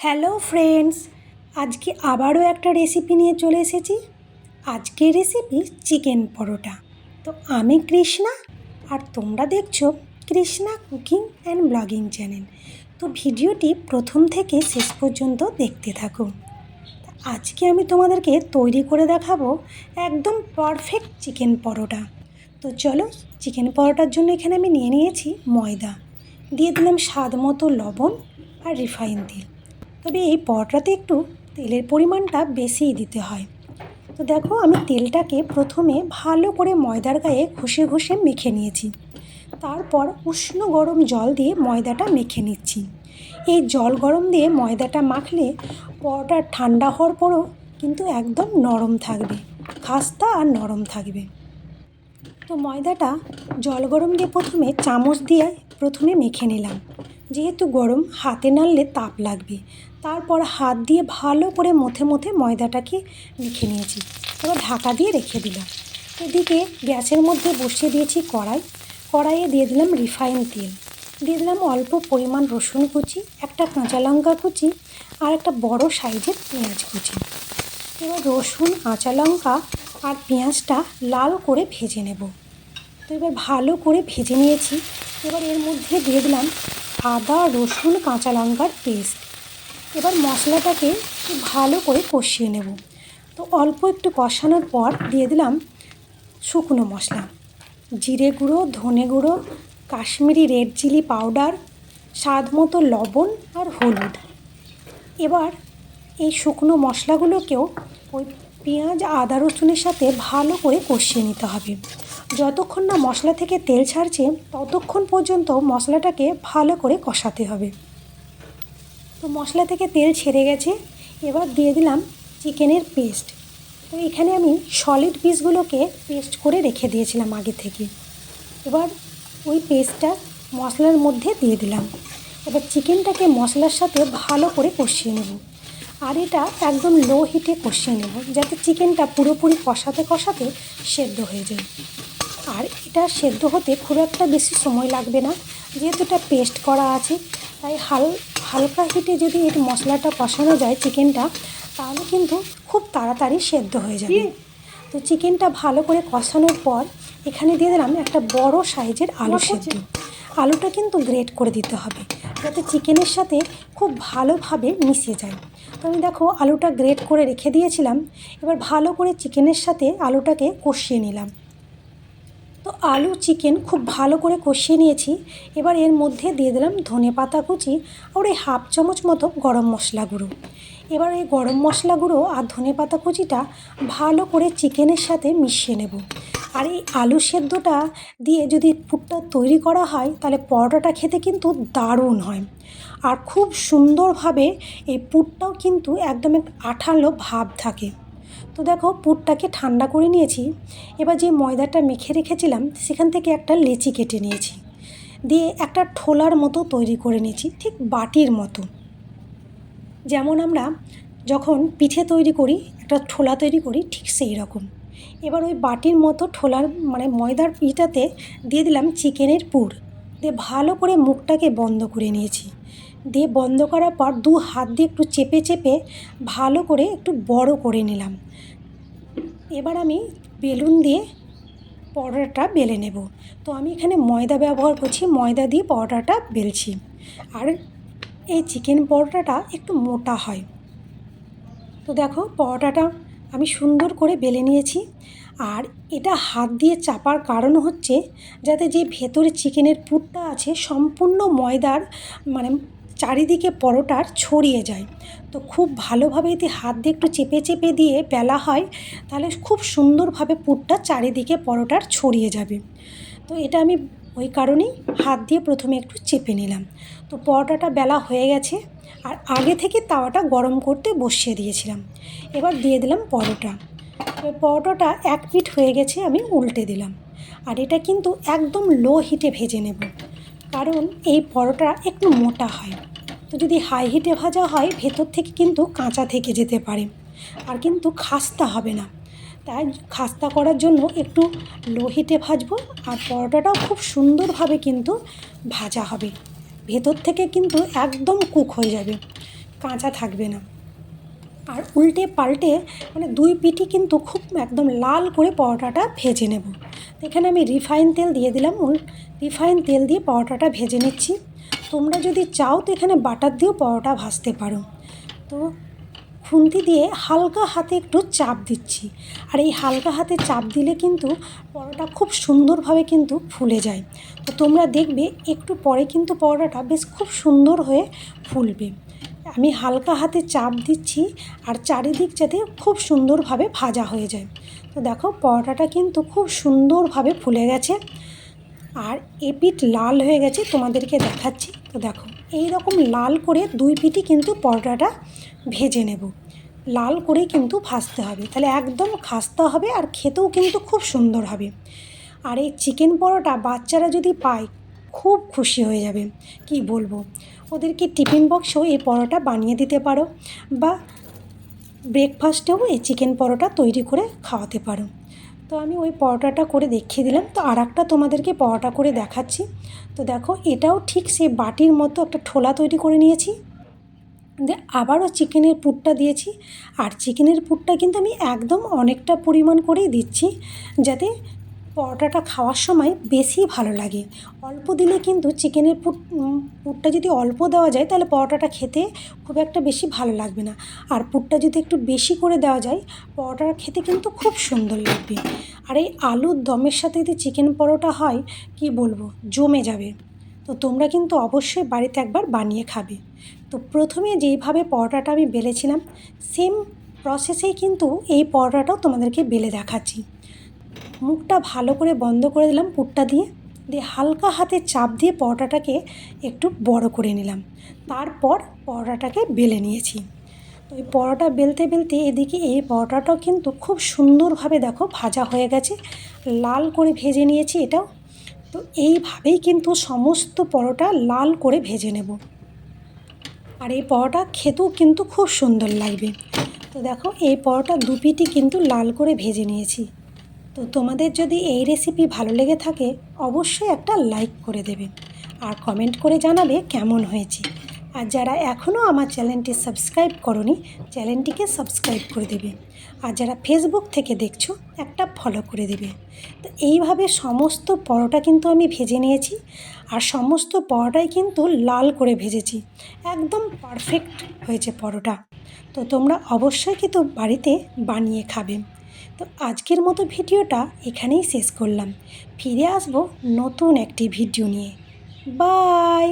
Hello friends, আজকে আবারও একটা রেসিপি নিয়ে চলে এসেছি। আজকের রেসিপি চিকেন পরোটা। তো আমি কৃষ্ণা, আর তোমরা দেখছ Krishna cooking and blogging channel তো ভিডিওটি প্রথম থেকে শেষ পর্যন্ত দেখতে থাকো। আজকে আমি তোমাদেরকে তৈরি করে দেখাবো একদম পারফেক্ট চিকেন পরোটা। তো চলো চিকেন পরোটার জন্য এখানে আমি নিয়ে নিয়েছি ময়দা। দিয়ে দিলাম স্বাদ মতো লবণ আর রিফাইন তেল। তবে এই পরোটাতে একটু তেলের পরিমাণটা বেশিই দিতে হয়। তো দেখো, আমি তেলটাকে প্রথমে ভালো করে ময়দার গায়ে ঘষে ঘষে মেখে নিয়েছি। তারপর উষ্ণ গরম জল দিয়ে ময়দাটা মেখে নিচ্ছি। এই জল গরম দিয়ে ময়দাটা মাখলে পরোটা ঠান্ডা হওয়ার পরও কিন্তু একদম নরম থাকবে, খাস্তা আর নরম থাকবে। তো ময়দাটা জল গরম দিয়ে প্রথমে চামচ দিয়ে প্রথমে মেখে নিলাম। যেহেতু গরম, হাতে নাড়লে তাপ লাগবে। তারপর হাত দিয়ে ভালো করে মথে মথে ময়দাটাকে মেখে নিয়েছি। এবার ঢাকা দিয়ে রেখে দিলাম। এদিকে গ্যাসের মধ্যে বসিয়ে দিয়েছি কড়াই। কড়াইয়ে দিয়ে দিলাম রিফাইন তেল। দিয়ে দিলাম অল্প পরিমাণ রসুন কুচি, একটা কাঁচা লঙ্কা কুচি আর একটা বড় সাইজের পেঁয়াজ কুচি। এবার রসুন, কাঁচা লঙ্কা আর পেঁয়াজটা লাল করে ভেজে নেব। তো এবার ভালো করে ভেজে নিয়েছি। এবার এর মধ্যে দিয়ে দিলাম আদা, রসুন, কাঁচা লঙ্কার পেস্ট এবার মশলাটাকে ভালো করে কষিয়ে নেব। তো অল্প একটু কষানোর পর দিয়ে দিলাম শুকনো মশলা। জিরে গুঁড়ো, ধনে গুঁড়ো, কাশ্মীরি রেড চিলি পাউডার স্বাদ মতো লবণ আর হলুদ। এবার এই শুকনো মশলাগুলোকেও ওই পেঁয়াজ, আদা, রসুনের সাথে ভালো করে কষিয়ে নিতে হবে। যতক্ষণ না মশলা থেকে তেল ছাড়ছে, ততক্ষণ পর্যন্ত মশলাটাকে ভালো করে কষাতে হবে। তো মশলা থেকে তেল ছেড়ে গেছে, এবার দিয়ে দিলাম চিকেনের পেস্ট। তো এখানে আমি সলিড পিসগুলোকে পেস্ট করে রেখে দিয়েছিলাম আগে থেকে। এবার ওই পেস্টটা মশলার মধ্যে দিয়ে দিলাম। এবার চিকেনটাকে মশলার সাথে ভালো করে কষিয়ে নেব। আর এটা একদম লো হিটে কষিয়ে নেব, যাতে চিকেনটা পুরোপুরি কষাতে কষাতে সেদ্ধ হয়ে যায়। আর এটা সেদ্ধ হতে খুব একটা বেশি সময় লাগবে না। যেহেতু এটা পেস্ট করা আছে তাই হাল হালকা হিটে যদি এই মশলাটা কষানো যায় চিকেনটা তাহলে কিন্তু খুব তাড়াতাড়ি সেদ্ধ হয়ে যাবে। তো চিকেনটা ভালো করে কষানোর পর এখানে দিয়ে দিলাম একটা বড় সাইজের আলু সেদ্ধ। আলুটা কিন্তু গ্রেট করে দিতে হবে যাতে চিকেনের সাথে খুব ভালোভাবে মিশে যায়। তো আমি দেখো আলুটা গ্রেট করে রেখে দিয়েছিলাম এবার ভালো করে চিকেনের সাথে আলুটাকে কষিয়ে নিলাম। তো আলু চিকেন খুব ভালো করে কষিয়ে নিয়েছি। এবার এর মধ্যে দিয়ে দিলাম ধনে পাতা কুচি আর এই হাফ চামচ মতো গরম মশলা গুঁড়ো। এবার এই গরম মশলা গুঁড়ো আর ধনে পাতা কুচিটা ভালো করে চিকেনের সাথে মিশিয়ে নেব। আর এই আলু সেদ্ধটা দিয়ে যদি পুরটা তৈরি করা হয়, তাহলে পরোটাটা খেতে কিন্তু দারুণ হয়। আর খুব সুন্দরভাবে এই পুরটাও কিন্তু একদম একটা আঠালো ভাব থাকে। তো দেখো পুরটাকে ঠান্ডা করে নিয়েছি। এবার যে ময়দাটা মেখে রেখেছিলাম, সেখান থেকে একটা লেচি কেটে নিয়েছি। দিয়ে একটা ঠোলার মতো তৈরি করে নিয়েছি, ঠিক বাটির মতো। যেমন আমরা যখন পিঠে তৈরি করি, একটা ঠোলা তৈরি করি, ঠিক সেই রকম। এবার ওই বাটির মতো ঠোলার মানে ময়দার পিঠাতে দিয়ে দিলাম চিকেনের পুর। দিয়ে ভালো করে মুখটাকে বন্ধ করে নিয়েছি। দিয়ে বন্ধ করার পর দু হাত দিয়ে একটু চেপে চেপে ভালো করে একটু বড় করে নিলাম। এবার আমি বেলুন দিয়ে পরোটাটা বেলে নেব। তো আমি এখানে ময়দা ব্যবহার করছি, ময়দা দিয়ে পরোটাটা বেলছি। আর এই চিকেন পরোটাটা একটু মোটা হয়। তো দেখো পরোটাটা আমি সুন্দর করে বেলে নিয়েছি। আর এটা হাত দিয়ে চাপার কারণ হচ্ছে যাতে যে ভেতরে চিকেনের পুরটা আছে, সম্পূর্ণ ময়দার মানে চারিদিকে পরোটার ছড়িয়ে যায়। তো খুব ভালোভাবে যদি হাত দিয়ে একটু চেপে চেপে দিয়ে বেলা হয়, তাহলে খুব সুন্দরভাবে পুরটা চারিদিকে পরোটার ছড়িয়ে যাবে। তো এটা আমি ওই কারণেই হাত দিয়ে প্রথমে একটু চেপে নিলাম। তো পরোটাটা বেলা হয়ে গেছে, আর আগে থেকে তাওয়াটা গরম করতে বসিয়ে দিয়েছিলাম। এবার দিয়ে দিলাম পরোটা। পরোটাটা এক পিঠ হয়ে গেছে, আমি উল্টে দিলাম। আর এটা কিন্তু একদম লো হিটে ভেজে নেব। কারণ এই পরোটা একটু মোটা হয়। তো যদি হাই হিটে ভাজা হয়, ভেতর থেকে কিন্তু কাঁচা থেকে যেতে পারে। আর কিন্তু খাস্তা হবে না। তাই খাস্তা করার জন্য একটু লো হিটে ভাজবো আর পরোটাটাও খুব সুন্দরভাবে কিন্তু ভাজা হবে। ভেতর থেকে কিন্তু একদম কুক হয়ে যাবে। কাঁচা থাকবে না। আর উল্টে পাল্টে মানে দুই পিঠই কিন্তু খুব একদম লাল করে পরোটাটা ভেজে নেব। এখানে আমি রিফাইন তেল দিয়ে দিলাম। রিফাইন তেল দিয়ে পরোটাটা ভেজে নিচ্ছি। তোমরা যদি চাও তো এখানে বাটার দিয়েও পরোটা ভাজতে পারো। তো খুন্তি দিয়ে হালকা হাতে একটু চাপ দিচ্ছি। আর এই হালকা হাতে চাপ দিলে কিন্তু পরোটা খুব সুন্দরভাবে কিন্তু ফুলে যায়। তো তোমরা দেখবে একটু পরে কিন্তু পরোটাটা বেশ খুব সুন্দর হয়ে ফুলবে। আমি হালকা হাতে চাপ দিচ্ছি আর চারিদিক যাতে খুব সুন্দরভাবে ভাজা হয়ে যায়। তো দেখো পরোটাটা কিন্তু খুব সুন্দরভাবে ফুলে গেছে। আর এ পিঠ লাল হয়ে গেছে, তোমাদেরকে দেখাচ্ছি। তো দেখো এই রকম লাল করে দুই পিঠই কিন্তু পরোটাটা ভেজে নেব। লাল করে কিন্তু ভাজতে হবে। তাহলে একদম খাস্তা হবে আর খেতেও কিন্তু খুব সুন্দর হবে। আর এই চিকেন পরোটা বাচ্চারা যদি পায়, খুব খুশি হয়ে যাবে। কি বলব? ওদেরকে টিফিন বক্সেও এই পরোটা বানিয়ে দিতে পারো বা ব্রেকফাস্টেও এই চিকেন পরোটা তৈরি করে খাওয়াতে পারো। তো আমি ওই পরোটাটা করে দেখিয়ে দিলাম। তো আর একটা তোমাদেরকে পরোটা করে দেখাচ্ছি। তো দেখো, এটাও ঠিক সেই বাটির মতো একটা ঠোলা তৈরি করে নিয়েছি। দিয়ে আবারও চিকেনের পুরটা দিয়েছি। আর চিকেনের পুরটা কিন্তু আমি একদম অনেকটা পরিমাণ করেই দিচ্ছি, যাতে পরোটাটা খাওয়ার সময় বেশি ভালো লাগে। অল্প দিলে কিন্তু চিকেনের উম, পুরটা যদি অল্প দেওয়া যায় তাহলে পরোটাটা খেতে খুব একটা বেশি ভালো লাগবে না। আর পুরটা যদি একটু বেশি করে দেওয়া যায় পরোটাটা খেতে কিন্তু খুব সুন্দর লাগবে। আর এই আলুর দমের সাথে যদি চিকেন পরোটা হয় কি বলব জমে যাবে। তো তোমরা কিন্তু অবশ্যই বাড়িতে একবার বানিয়ে খাবে। তো প্রথমে যেইভাবে পরোটাটা আমি বেলেছিলাম সেম প্রসেসেই কিন্তু এই পরোটাটাও তোমাদেরকে বেলে দেখাচ্ছি। মুখটা ভালো করে বন্ধ করে দিলাম পুরটা দিয়ে। দিয়ে হালকা হাতে চাপ দিয়ে পরোটাটাকে একটু বড় করে নিলাম। তারপর পরোটাটাকে বেলে নিয়েছি। এই পরোটা বেলতে বেলতে এদিকে এই পরোটাটাও কিন্তু খুব সুন্দরভাবে দেখো ভাজা হয়ে গেছে। লাল করে ভেজে নিয়েছি এটাও। তো এইভাবেই কিন্তু সমস্ত পরোটা লাল করে ভেজে নেব। আর এই পরোটা খেতেও কিন্তু খুব সুন্দর লাগবে। তো দেখো এই পরোটা দু পিটি কিন্তু লাল করে ভেজে নিয়েছি। তো তোমাদের যদি এই রেসিপি ভালো লেগে থাকে, অবশ্যই একটা লাইক করে দেবে। আর কমেন্ট করে জানাবে কেমন হয়েছে। আর যারা এখনও আমার চ্যানেলটি সাবস্ক্রাইব করনি, চ্যানেলটিকে সাবস্ক্রাইব করে দেবে। আর যারা ফেসবুক থেকে দেখছ, একটা ফলো করে দেবে। তো এইভাবে সমস্ত পরোটা কিন্তু আমি ভেজে নিয়েছি। আর সমস্ত পরোটাই কিন্তু লাল করে ভেজেছি। একদম পারফেক্ট হয়েছে পরোটা। তো তোমরা অবশ্যই কিন্তু বাড়িতে বানিয়ে খাবে। তো আজকের মতো ভিডিওটা এখানেই শেষ করলাম। ফিরে আসব নতুন একটি ভিডিও নিয়ে। বাই!